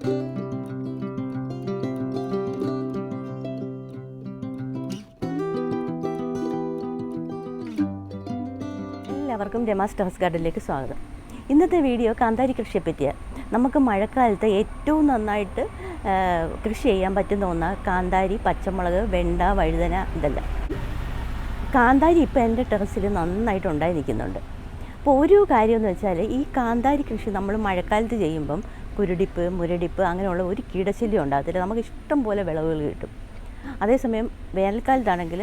എല്ലാവർക്കും രമാസ് ടെറസ് ഗാർഡനിലേക്ക് സ്വാഗതം. ഇന്നത്തെ വീഡിയോ കാന്താരി കൃഷിയെ പറ്റിയാണ് നമുക്ക് മഴക്കാലത്ത് ഏറ്റവും നന്നായിട്ട് കൃഷി ചെയ്യാൻ പറ്റുന്ന ഒന്നാണ് കാന്താരി പച്ചമുളക് വെണ്ട വഴുതന ഇതെല്ലാം. കാന്താരി ഇപ്പോൾ എന്റെ ടെറസിൽ നന്നായിട്ട് ഉണ്ടായി നിൽക്കുന്നുണ്ട്. അപ്പോൾ ഒരു കാര്യമെന്ന് വെച്ചാൽ ഈ കാന്താരി കൃഷി നമ്മൾ മഴക്കാലത്ത് ചെയ്യുമ്പം കുരുടിപ്പ് മുരടിപ്പ് അങ്ങനെയുള്ള ഒരു കീടശല്യം ഉണ്ടാകത്തില്ല നമുക്ക് ഇഷ്ടം പോലെ വിളവുകൾ കിട്ടും. അതേസമയം വേനൽക്കാലത്താണെങ്കിൽ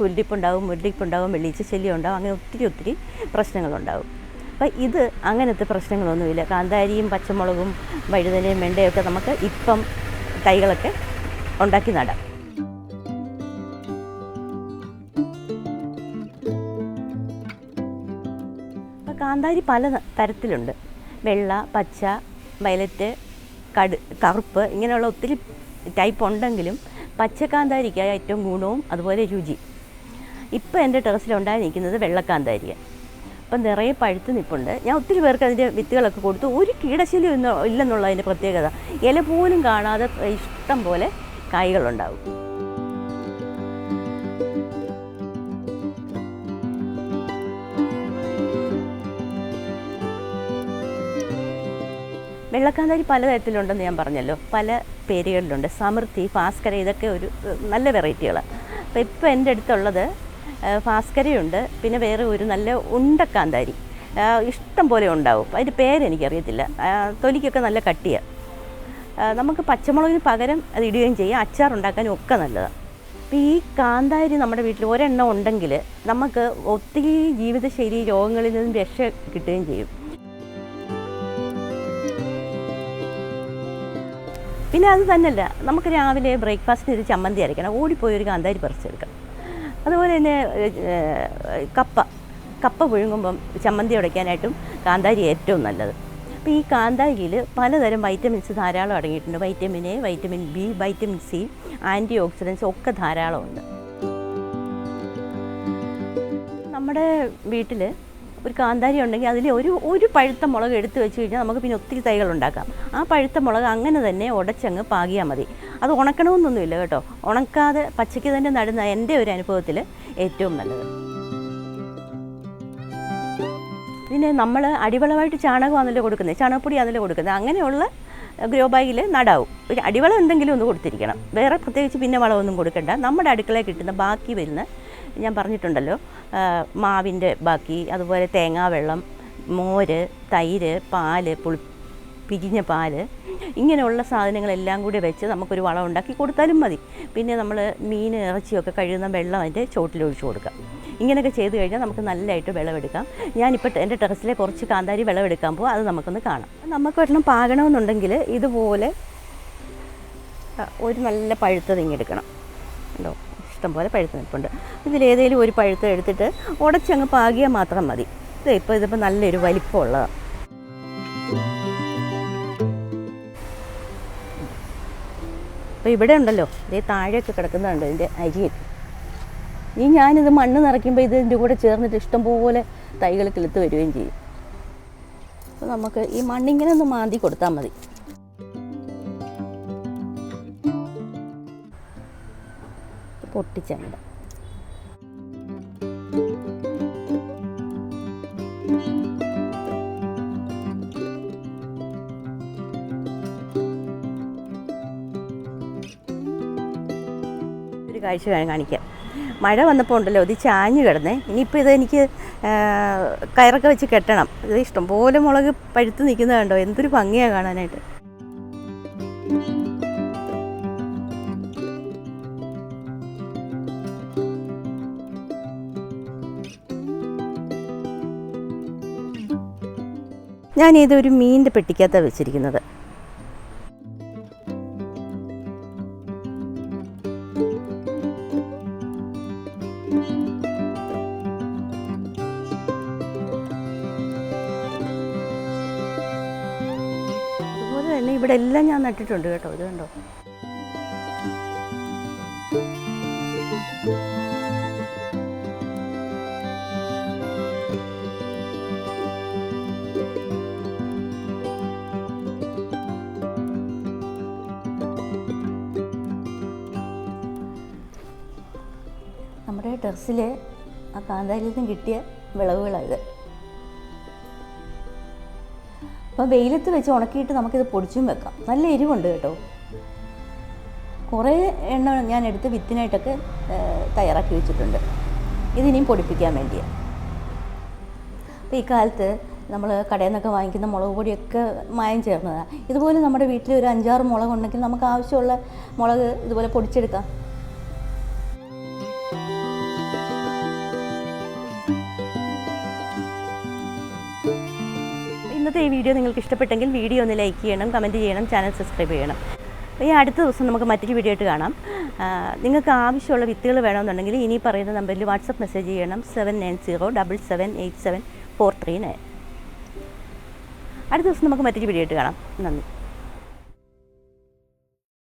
കുരുടിപ്പുണ്ടാവും മുരടിപ്പുണ്ടാവും വെള്ളീച്ച ശല്യം ഉണ്ടാവും അങ്ങനെ ഒത്തിരി ഒത്തിരി പ്രശ്നങ്ങളുണ്ടാവും. അപ്പം ഇത് അങ്ങനത്തെ പ്രശ്നങ്ങളൊന്നുമില്ല. കാന്താരിയും പച്ചമുളകും വഴുതനയും വെണ്ടയൊക്കെ നമുക്ക് ഇപ്പം തൈകളൊക്കെ ഉണ്ടാക്കി നടാം. കാന്താരി പല തരത്തിലുണ്ട്. വെള്ള പച്ച വയലറ്റ് കട് കറുപ്പ് ഇങ്ങനെയുള്ള ഒത്തിരി ടൈപ്പ് ഉണ്ടെങ്കിലും പച്ചക്കാന്താരിക്ക ഏറ്റവും ഗുണവും അതുപോലെ രുചി. ഇപ്പോൾ എന്റെ ടെറസിലുണ്ടായി നിൽക്കുന്നത് വെള്ളക്കാന്താരിയാണ് അപ്പം നിറയെ പഴുത്ത് നിൽപ്പുണ്ട് ഞാൻ ഒത്തിരി പേർക്ക് അതിന്റെ വിത്തുകളൊക്കെ കൊടുത്തു. ഒരു കീടശല്യം ഇല്ലെന്നുള്ളതിന്റെ പ്രത്യേകത. ഇല പോലും കാണാതെ ഇഷ്ടം പോലെ കായ്കളുണ്ടാവും വെള്ളക്കാന്താരി പലതരത്തിലുണ്ടെന്ന് ഞാൻ പറഞ്ഞല്ലോ. പല പേരുകളിലുണ്ട്. സമൃദ്ധി ഭാസ്കര ഇതൊക്കെ ഒരു നല്ല വെറൈറ്റികളാണ് അപ്പോൾ ഇപ്പോൾ എന്റെ അടുത്തുള്ളത് ഭാസ്കരയുണ്ട്. പിന്നെ വേറെ ഒരു നല്ല ഉണ്ടക്കാന്താരി. ഇഷ്ടം പോലെ ഉണ്ടാവും. അതിന്റെ പേരെനിക്കറിയത്തില്ല തൊലിക്കൊക്കെ നല്ല കട്ടിയാണ് നമുക്ക് പച്ചമുളകിന് പകരം അത് ഇടുകയും ചെയ്യാം. അച്ചാർ ഉണ്ടാക്കാനും ഒക്കെ നല്ലതാണ് അപ്പോൾ ഈ കാന്താരി നമ്മുടെ വീട്ടിൽ ഒരെണ്ണം ഉണ്ടെങ്കിൽ നമുക്ക് ഒത്തിരി ജീവിതശൈലി രോഗങ്ങളിൽ നിന്നും രക്ഷ കിട്ടുകയും ചെയ്യും. പിന്നെ അത് തന്നെയല്ല നമുക്ക് രാവിലെ ബ്രേക്ക്ഫാസ്റ്റിന് ഒരു ചമ്മന്തി അരയ്ക്കണം ഓടിപ്പോയി ഒരു കാന്താരി പറിച്ചെടുക്കണം. അതുപോലെ തന്നെ കപ്പ കപ്പ പുഴുങ്ങുമ്പം ചമ്മന്തി ഉടയ്ക്കാനായിട്ടും കാന്താരി ഏറ്റവും നല്ലത്. അപ്പോൾ ഈ കാന്താരിയിൽ പലതരം വൈറ്റമിൻസ് ധാരാളം അടങ്ങിയിട്ടുണ്ട്. Vitamin A vitamin B vitamin C antioxidants ഒക്കെ ധാരാളമുണ്ട്. നമ്മുടെ വീട്ടിൽ ഒരു കാന്താരി ഉണ്ടെങ്കിൽ അതിൽ ഒരു ഒരു പഴുത്ത മുളക് എടുത്തു വെച്ച് കഴിഞ്ഞാൽ നമുക്ക് പിന്നെ ഒത്തിരി തൈകൾ ഉണ്ടാക്കാം. ആ പഴുത്ത മുളക് അങ്ങനെ തന്നെ ഉടച്ചങ്ങ് പാകിയാൽ മതി. അത് ഉണക്കണമെന്നൊന്നുമില്ല കേട്ടോ. ഉണക്കാതെ പച്ചയ്ക്ക് തന്നെ നടുന്ന എന്റെ ഒരു അനുഭവത്തിൽ ഏറ്റവും നല്ലത്. പിന്നെ നമ്മൾ അടിവളമായിട്ട് ചാണകമാണല്ലോ കൊടുക്കുന്നത്. ചാണകപ്പൊടി ആണല്ലോ കൊടുക്കുന്നത്. അങ്ങനെയുള്ള ഗ്രോ ബാഗിൽ നടാവും. പിന്നെ അടിവളം എന്തെങ്കിലും ഒന്ന് കൊടുത്തിരിക്കണം. വേറെ പ്രത്യേകിച്ച് പിന്നെ വളമൊന്നും കൊടുക്കണ്ട. നമ്മുടെ അടുക്കളയിൽ കിട്ടുന്ന ബാക്കി വരുന്ന ഞാൻ പറഞ്ഞിട്ടുണ്ടല്ലോ മാവിന്റെ ബാക്കി അതുപോലെ തേങ്ങാവെള്ളം മോര് തൈര് പാൽ പുളി പിരിഞ്ഞ പാൽ ഇങ്ങനെയുള്ള സാധനങ്ങളെല്ലാം കൂടി വെച്ച് നമുക്കൊരു വളം ഉണ്ടാക്കി കൊടുത്താലും മതി. പിന്നെ നമ്മൾ മീൻ ഇറച്ചിയൊക്കെ കഴുകുന്ന വെള്ളം അതിന്റെ ചോട്ടിൽ ഒഴിച്ചു കൊടുക്കാം. ഇങ്ങനെയൊക്കെ ചെയ്ത് കഴിഞ്ഞാൽ നമുക്ക് നല്ലതായിട്ട് വിളവെടുക്കാം. ഞാനിപ്പോൾ എന്റെ ടെറസിലെ കുറച്ച് കാന്താരി വിളവെടുക്കാൻ പോകും അത് നമുക്കൊന്ന് കാണാം. നമുക്ക് ഒരെണ്ണം പാകണമെന്നുണ്ടെങ്കിൽ ഇതുപോലെ ഒരു നല്ല പഴുത്തത് ഇങ്ങെടുക്കണം ഉണ്ടോ ഇഷ്ടം പോലെ പഴുത്ത് നിൽപ്പുണ്ട് ഇതിലേതെങ്കിലും ഒരു പഴുത്ത് എടുത്തിട്ട് ഉടച്ചങ്ങ് പാകിയാൽ മാത്രം മതി. ഇത് ഇപ്പോൾ ഇതിപ്പോൾ നല്ലൊരു വലിപ്പമുള്ളതാണ് അപ്പോൾ ഇവിടെ ഉണ്ടല്ലോ. ഇതേ താഴെയൊക്കെ കിടക്കുന്നുണ്ട് ഇതിന്റെ അരിയിൽ ഈ ഞാനിത് മണ്ണ് നിറയ്ക്കുമ്പോൾ ഇതിന്റെ കൂടെ ചേർന്നിട്ട് ഇഷ്ടംപോലെ തൈകൾ കിളുത്ത് വരികയും ചെയ്യും. അപ്പോൾ നമുക്ക് ഈ മണ്ണിങ്ങനെ ഒന്ന് മാന്തി കൊടുത്താൽ മതി. പൊട്ടിച്ചങ്ങിടാം ഒരു കാഴ്ച കാണിക്കാം. മഴ വന്നപ്പോൾ ഉണ്ടല്ലോ ഇത് ചാഞ്ഞു കിടന്നേ. ഇനിയിപ്പോൾ ഇത് എനിക്ക് കയറൊക്കെ വെച്ച് കെട്ടണം. ഇത് ഇഷ്ടംപോലെ മുളക് പഴുത്ത് നിൽക്കുന്നത് കണ്ടോ? എന്തൊരു ഭംഗിയാണ് കാണാനായിട്ട്. ഞാൻ ഇതൊരു മീനിന്റെ പെട്ടിക്കകത്താണ് വെച്ചിരിക്കുന്നത്. ഇവിടെ എല്ലാം ഞാൻ നട്ടിട്ടുണ്ട് കേട്ടോ. ഇത് കണ്ടോ? ടെറസിൽ ആ കാന്താരിയിൽ നിന്ന് കിട്ടിയ വിളവുകളായത് അപ്പോൾ വെയിലത്ത് വെച്ച് ഉണക്കിയിട്ട് നമുക്കിത് പൊടിച്ചും വെക്കാം. നല്ല എരിവുണ്ട് കേട്ടോ. കുറേ എണ്ണ ഞാൻ എടുത്ത് വിത്തിനായിട്ടൊക്കെ തയ്യാറാക്കി വെച്ചിട്ടുണ്ട്. ഇതിനെയും പൊടിപ്പിക്കാൻ വേണ്ടിയാണ് അപ്പോൾ ഈ കാലത്ത് നമ്മൾ കടയിൽ നിന്നൊക്കെ വാങ്ങിക്കുന്ന മുളക് പൊടിയൊക്കെ മായം ചേർന്നതാണ് ഇതുപോലെ നമ്മുടെ വീട്ടിൽ ഒരു അഞ്ചാറ് മുളക് ഉണ്ടെങ്കിൽ നമുക്ക് ആവശ്യമുള്ള മുളക് ഇതുപോലെ പൊടിച്ചെടുക്കാം. ഇന്നത്തെ ഈ വീഡിയോ നിങ്ങൾക്ക് ഇഷ്ടപ്പെട്ടെങ്കിൽ വീഡിയോ ഒന്ന് ലൈക്ക് ചെയ്യണം കമന്റ് ചെയ്യണം ചാനൽ സബ്സ്ക്രൈബ് ചെയ്യണം. ഈ അടുത്ത ദിവസം നമുക്ക് മറ്റൊരു വീഡിയോ ആയിട്ട് കാണാം. നിങ്ങൾക്ക് ആവശ്യമുള്ള വിത്തുകൾ വേണമെന്നുണ്ടെങ്കിൽ ഇനി പറയുന്ന നമ്പറിൽ വാട്സപ്പ് മെസ്സേജ് ചെയ്യണം seven nine zero double seven eight seven four three nine അടുത്ത ദിവസം നമുക്ക് മറ്റൊരു വീഡിയോ ആയിട്ട് കാണാം. നന്ദി.